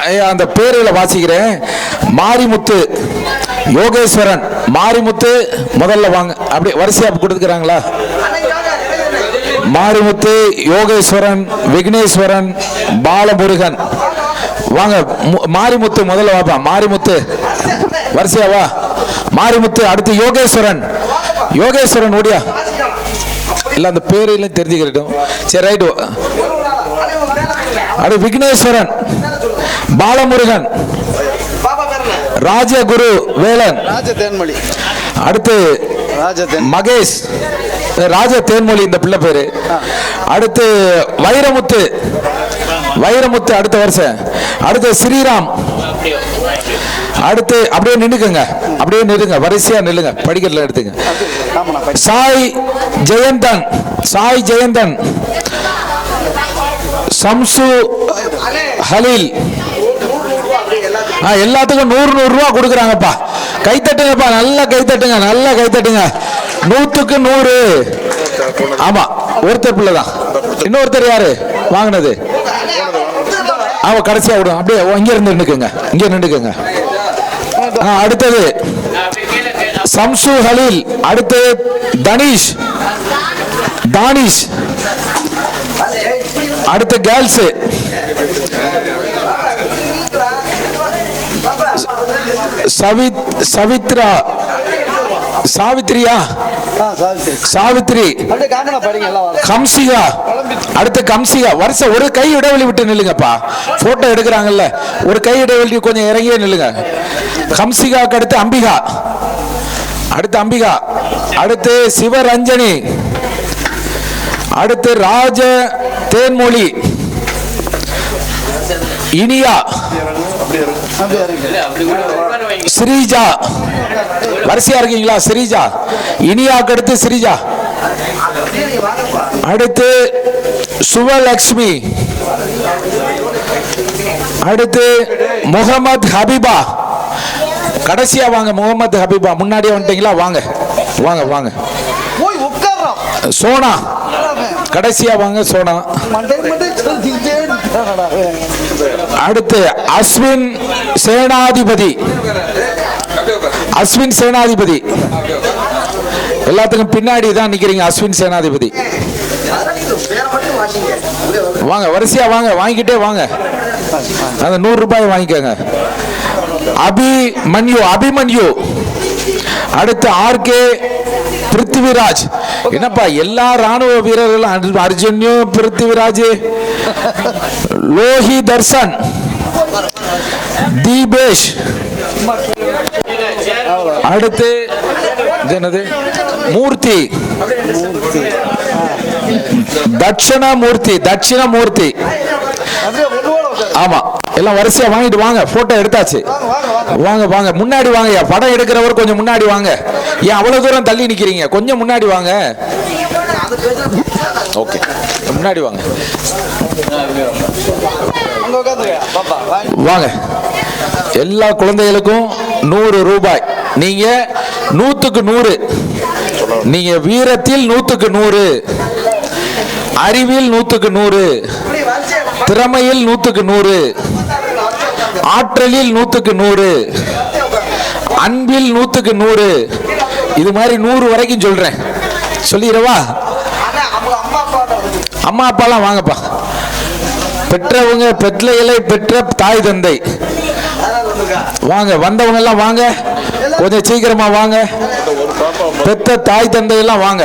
ஐயா, அந்த பேர்களை வாசிக்கிறேன். மாரிமுத்து யோகேஸ்வரன் மாரிமுத்து முதல்ல வாங்க. அப்படி வரிசையா கொடுத்துக்கிறாங்களா? மாரிமுத்து யோகேஸ்வரன் விக்னேஸ்வரன் பாலமுருகன். வாங்க மு- மாரிமுத்து முதல்ல வாப்பா. மாரிமுத்து வரிசையா வா. மாரிமுத்து அடுத்து யோகேஸ்வரன். யோகேஸ்வரன் ஓடியா. இல்ல அந்த பேரையும் தெரிஞ்சுக்கிட்டோம் சரி ரைட்டு அடுத்து விக்னேஸ்வரன் பாலமுருகன் ராஜகுரு வேலன் தேன்மொழி அடுத்து மகேஷ் ராஜ தேன்மொழி இந்த பிள்ளை பேரு. அடுத்து வைரமுத்து வைரமுத்து அடுத்த வருஷம். அடுத்து ஸ்ரீராம். அடுத்து அப்படியே நின்னுக்குங்க. அப்படியே நில்லுங்க. வரிசையா நில்லுங்க. படிக்கல எடுத்துங்க. சாய் ஜெயந்தன் சாய் ஜெயந்தன். சம்சு ஹலீல். ஆ, எல்லாத்துக்கும் நூறு நூறு ரூபா கொடுக்குறாங்கப்பா. கைத்தட்டுங்கப்பா நல்லா கைத்தட்டுங்க நல்லா கைத்தட்டுங்க. நூற்றுக்கு நூத்துக்கு நூறு. ஆமா ஒருத்தர் பிள்ளை தான் இன்னொருத்தர் யாரு? வாங்கினது. அவ கடைசியா விடும். அப்படியே ஓ, இங்க இருந்து நின்னுக்குங்க. இங்க நின்றுக்குங்க ஆ, அடுத்தது. சம்சு ஹலீல். அடுத்து தனீஷ். தானிஷ். அடுத்து கேர்ள்ஸ். சவித் சவித்ரா. சாவித்ரியா. சாவித்ரி. கம்சிகா. அடுத்து கம்சிகா. வருஷம் ஒரு கை இடைவெளி விட்டு நில்லுங்கப்பா. போட்டோ எடுக்கிறாங்கல்ல. ஒரு கை இடைவெளி கொஞ்சம் இறங்கியே நில்லுங்க. கம்சிகாக்கு அடுத்து அம்பிகா. அடுத்து அம்பிகா. அடுத்து சிவரஞ்சனி. அடுத்து ராஜ தேன்மொழி. இனியா. ஸ்ரீஜா வரிசையா இருக்கீங்களா? ஸ்ரீஜா இனியாக்கு அடுத்து ஸ்ரீஜா அடுத்து சுவலக்ஷ்மி. அடுத்து முகமது ஹபீபா. கடைசியா வாங்க முகமது ஹபீபா. முன்னாடியே வந்துட்டீங்களா? வாங்க. வாங்க வாங்க. சோனா. கடைசியா வாங்க சோனா. அடுத்து அஸ்வின் சேனாதிபதி. அஸ்வின் சேனாதிபதி. எல்லாத்துக்கும் பின்னாடி தான் நிக்கிறீங்க அஸ்வின் சேனாதிபதி. வாங்க வரிசையா வாங்க வாங்கிக்கிட்டே வாங்க. அந்த நூறு ரூபாய் வாங்கிக்கோங்க. அபிமன்யு அபிமன்யு. அடுத்து ஆர்கே பிருத்திவிராஜ் என்னப்பா எல்லா ராணுவ வீரர்களும் அர்ஜு- அர்ஜுன்யு பிருத்திவிராஜ் லோஹி தர்சன் தீபேஷ். அடுத்து என்னது? மூர்த்தி. தட்சிணாமூர்த்தி தட்சிணாமூர்த்தி. ஆமா. எல்லாம் வரிசையா வாங்கிட்டு வாங்க. போட்டோ எடுத்தாச்சு. வாங்க வாங்க. முன்னாடி வாங்க. படம் எடுக்கிறவர் கொஞ்சம் முன்னாடி வாங்க. ஏன் அவ்வளவு தூரம் தள்ளி நிக்கிறீங்க? கொஞ்சம் முன்னாடி வாங்க. ஓகே முன்னாடி வாங்க வாங்க. வாங்க. எல்லா குழந்தைகளுக்கும் நூறு ரூபாய். நீங்க நூத்துக்கு நூறு. நீங்க வீரத்தில் நூத்துக்கு நூறு. அறிவில் நூத்துக்கு நூறு. திறமையில் நூத்துக்கு நூறு ஆற்றலில் நூத்துக்கு நூறு அன்பில் நூத்துக்கு நூறு. இது மாதிரி நூறு வரைக்கும் சொல்றேன். சொல்லிடவா? அம்மா அப்பாலாம் வாங்கப்பா. பெற்றவங்க பெற்றைகளை பெற்ற தாய் தந்தை. வாங்க வந்தவங்க எல்லாம் வாங்க. கொஞ்சம் சீக்கிரமா வாங்க. பெத்த தாய் தந்தை எல்லாம் வாங்க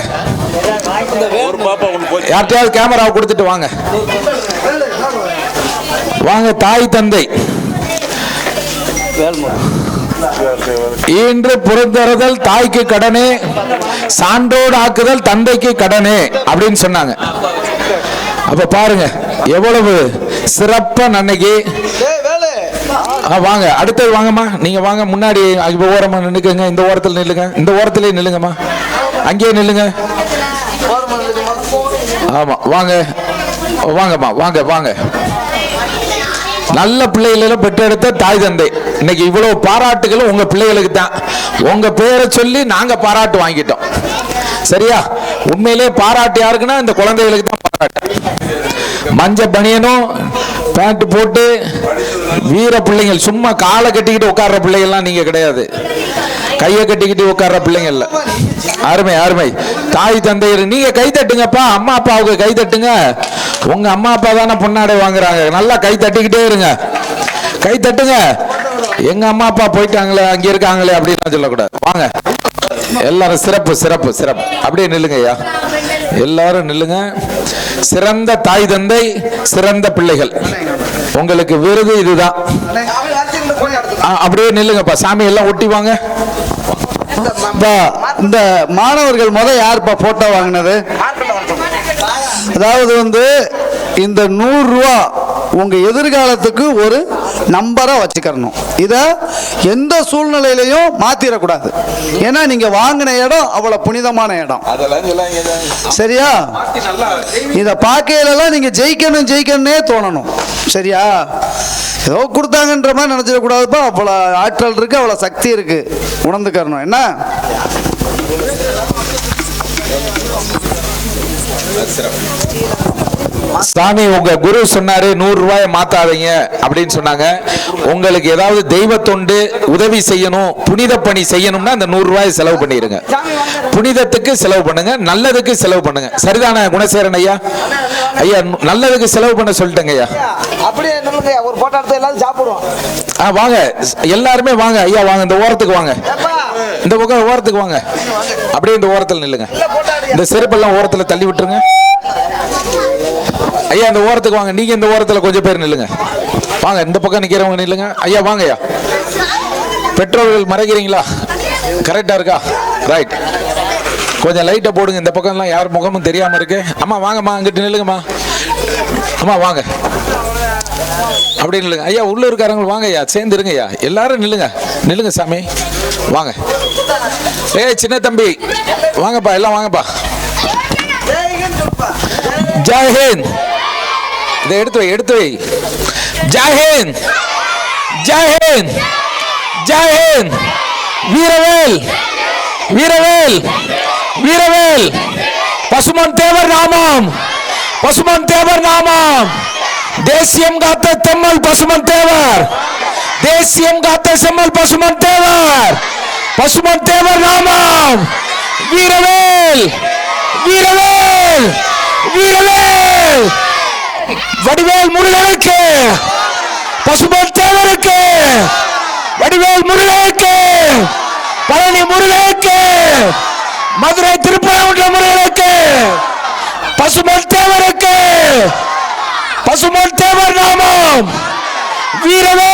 யார்கிட்டயாவது கேமராவை கொடுத்துட்டு வாங்க. வாங்க தாய் தந்தை. வேல்முறை புறந்தறுதல் தாய்க்கு கடனே சான்றோடு ஆக்குதல் தந்தைக்கு கடனே அப்படின்னு சொன்னாங்க. அப்ப பாருங்க எவ்வளவு சிறப்பா அன்னைக்கு. ஆ, வாங்க அடுத்தது வாங்கம்மா. நீங்க வாங்க முன்னாடி இப்போ ஓரமா நின்னுக்குங்க இந்த ஓரத்தில் நில்லுங்க. இந்த ஓரத்திலே நில்லுங்கம்மா. அங்கேயே நில்லுங்க. ஆமா வாங்க வாங்கம்மா வாங்க வாங்க. நல்ல பிள்ளைகளெல்லாம் பெற்றெடுத்த தாய் தந்தை. இன்னைக்கு இவ்வளவு பாராட்டுகளும் உங்க பிள்ளைகளுக்கு தான். உங்க பேரை சொல்லி நாங்க பாராட்டு வாங்கிட்டோம். சரியா? உண்மையிலே பாராட்டு யாருக்குன்னா இந்த குழந்தைகளுக்கு தான் பாராட்டு. மஞ்ச பனியனும் பேண்ட் போட்டு வீர பிள்ளைங்கள் சும்மா காலை கட்டிக்கிட்டு உட்கார்ற பிள்ளைங்கள்லாம் நீங்க கிடையாது. கையை கட்டிக்கிட்டு உட்கார்ற பிள்ளைங்கள்ல. அருமை அருமை. தாய் தந்தையர் நீங்க கை தட்டுங்கப்பா. அம்மா அப்பாவுக்கு கை தட்டுங்க. உங்க அம்மா அப்பா தானே பொன்னாடை வாங்குறாங்க. நல்லா கை தட்டிக்கிட்டே இருங்க. கை தட்டுங்க. எங்க அம்மா அப்பா போயிட்டாங்களே அங்க இருக்காங்களே அப்படின்னு சொல்லக்கூடாது. வாங்க. எல்லாரும் சிறப்பு சிறப்பு சிறப்பு. அப்படியே நில்லுங்க ஐயா. எல்லாரும் நில்லுங்க. சிறந்த தாய் தந்தை சிறந்த பிள்ளைகள். உங்களுக்கு விருது இதுதான். அப்படியே நில்லுங்கப்பா. சாமி எல்லாம் ஒட்டி வாங்க. இந்த மாணவர்கள் முத யாருப்பா போட்டோ வாங்கினது? அதாவது வந்து இந்த நூறு ரூபா உங்க எதிர்காலத்துக்கு ஒரு நம்பரா வச்சுக்கிறணும். இத எந்த சூழ்நிலையிலையும் மாத்திரக்கூடாது. ஏன்னா நீங்க வாங்கின இடம் அவ்வளவு புனிதமான இடம். சரியா? இத பார்க்கையிலலாம் நீங்க ஜெயிக்கணும் ஜெயிக்கணும்னே தோணணும். சரியா? ஏதோ கொடுத்தாங்கன்ற மாதிரி நினைச்சிடக்கூடாதுப்பா. அவ்வளோ ஆற்றல் இருக்கு அவ்வளோ சக்தி இருக்கு. உணர்ந்துக்கறணும். என்ன? சாமி உங்க குரு சொன்னாரு நூறு ரூபாயை மாத்தாதீங்க அப்படின்னு சொன்னாங்க. உங்களுக்கு ஏதாவது தெய்வ தொண்டு உதவி செய்யணும் புனித பணி செய்யணும்னா அந்த நூறு ரூபாயை செலவு பண்ணிருங்க புனிதத்துக்கு செலவு பண்ணுங்க நல்லதுக்கு செலவு பண்ணுங்க. சரிதானே குணசேரன் ஐயா? ஐயா நல்லதுக்கு செலவு பண்ண சொல்லிட்டேங்க ஐயா. அப்படியே ஒரு போட்டோ எடுத்து எல்லாரும் சாப்பிடுவோம். ஆ வாங்க. எல்லாருமே வாங்க ஐயா வாங்க. இந்த ஓரத்துக்கு வாங்க. இந்த பக்கம் ஓரத்துக்கு வாங்க. அப்படியே இந்த ஓரத்தில் நில்லுங்க. இந்த செருப்பெல்லாம் ஓரத்தில் தள்ளி விட்டுருங்க. ஐயா இந்த ஓரத்துக்கு வாங்க. நீங்க இந்த ஓரத்தில் கொஞ்சம் பேர் நில்லுங்க. வாங்க இந்த பக்கம் நிக்கிறவங்க நில்லுங்க. ஐயா வாங்க ஐயா. பெட்ரோல்கள் மறைக்கிறீங்களா கரெக்டா இருக்கா? ரைட் கொஞ்சம் லைட்டை போடுங்க. இந்த பக்கம்லாம் யார் முகமும் தெரியாம இருக்கு. அம்மா வாங்கம்மா அங்கிட்டு நில்லுங்கம்மா. அம்மா வாங்க. அப்படி நில்லுங்க. ஐயா உள்ள இருக்காரங்க வாங்க ஐயா. சேர்ந்து இருங்க ஐயா. எல்லாரும் நில்லுங்க. நில்லுங்க சாமி. வாங்க. ஏய் சின்ன தம்பி. வாங்கப்பா எல்லாம் வாங்கப்பா. ஜெய் ஹிந்த். இதை எடுத்து வை எடுத்து வை. ஜெய் ஹிந்த் ஜெய் ஹிந்த் ஜெய் ஹிந்த் வீரவேல் வீரவேல் வீரவேல் பசுமன் தேவர் நாமம் பசுமன் தேவர் நாமம் தேசியம் காத்த தெம்மல் பசுமன் தேவர் தேசியம் காத்த செம்மல் பசுமன் தேவர் பசுமன் தேவர் நாமம் வீரவேல் வீரவேல் வீரவேல் வடிவேல் முருகனுக்கு பசுமன் தேவருக்கு வடிவேல் முருகனுக்கு பழனி முருகனுக்கு மதுரை திருப்பரங்குன்ற முருகனுக்கு பசுமன் தேவருக்கு பசுமன் தேவர் நாமம் வீரவே